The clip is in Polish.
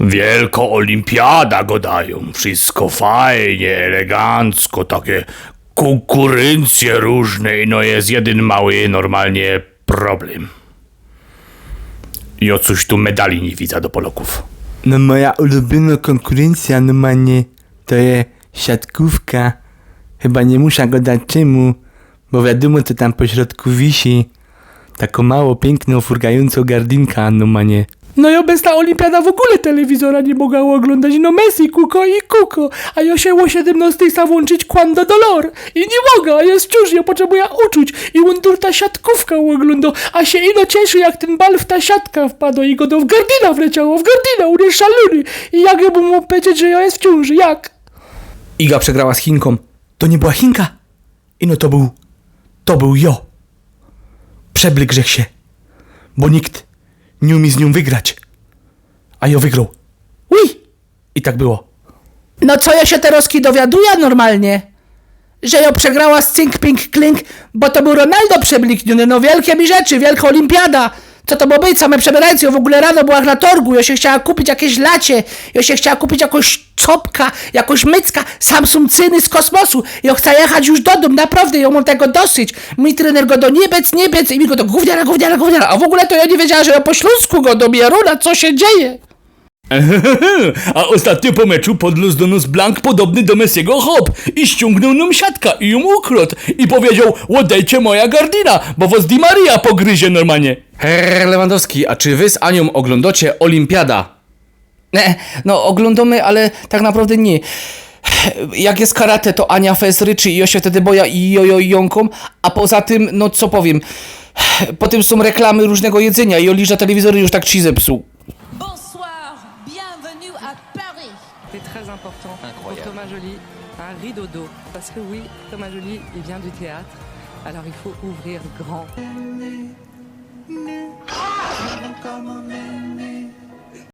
Wielka olimpiada go dają. Wszystko fajnie, elegancko, takie konkurencje różne. No jest jeden mały, normalnie problem. O coś tu medali nie widzę do Polaków. No moja ulubiona konkurencja normalnie to jest siatkówka. Chyba nie muszę go dać czemu, bo wiadomo co tam po środku wisi. Taką mało piękną, furgającą gardinka normalnie. No bez ta olimpiada w ogóle telewizora nie mogła oglądać. No Messi, Kuko i Kuko. A ja się o 17 sa włączyć Quando Dolor. I nie mogę, a jest wciąż, ja potrzebuję uczuć. I on tu ta siatkówka ogląda. A się ino cieszy, jak ten bal w ta siatka wpadł i go do w gardina wleciało. W gardina, on jest szalony. I jak ja bym mu powiedzieć, że ja jest w jak? Iga przegrała z Chinką. To nie była Chinka. I no to był. To był jo. Przebly grzech się. Bo nikt nie umie z nią wygrać. A jo wygrał. Ui! I tak było. No co ja się teraz dowiaduję normalnie? Że ja przegrała z Cink Pink Klink, bo to był Ronaldo przeblikniony, no wielkie mi rzeczy, wielka olimpiada. Co to ma być, same przebierajcy, w ogóle rano była na torgu, ja się chciała kupić jakieś lacie, ja się chciała kupić jakąś czopka, jakąś mycka, Samsung cyny z kosmosu, ja chcę jechać już do domu, naprawdę, ja mam tego dosyć. Mój trener go do niebec, niebec i mi go do gówniara, gówniara, gówniara, a w ogóle to ja nie wiedziała, że ja po śląsku go do Mieruna, co się dzieje? A ostatnio po meczu podlósł do nas blank podobny do Messiego hop i ściągnął nam siatka i ją ukradł i powiedział oddajcie moja gardina, bo was Di Maria pogryzie normalnie. Herr Lewandowski, a czy wy z Anią oglądacie Olimpiada? Nie, no oglądamy, ale tak naprawdę nie. Jak jest karate, to Ania Fes ryczy i ja się wtedy boja i jojo i jąką, a poza tym, no co powiem, potem są reklamy różnego jedzenia i Oliża telewizor już tak ci zepsuł. Pour Thomas Joly, un rideau d'eau. Parce que oui, Thomas Joly, il vient du théâtre, alors il faut ouvrir grand.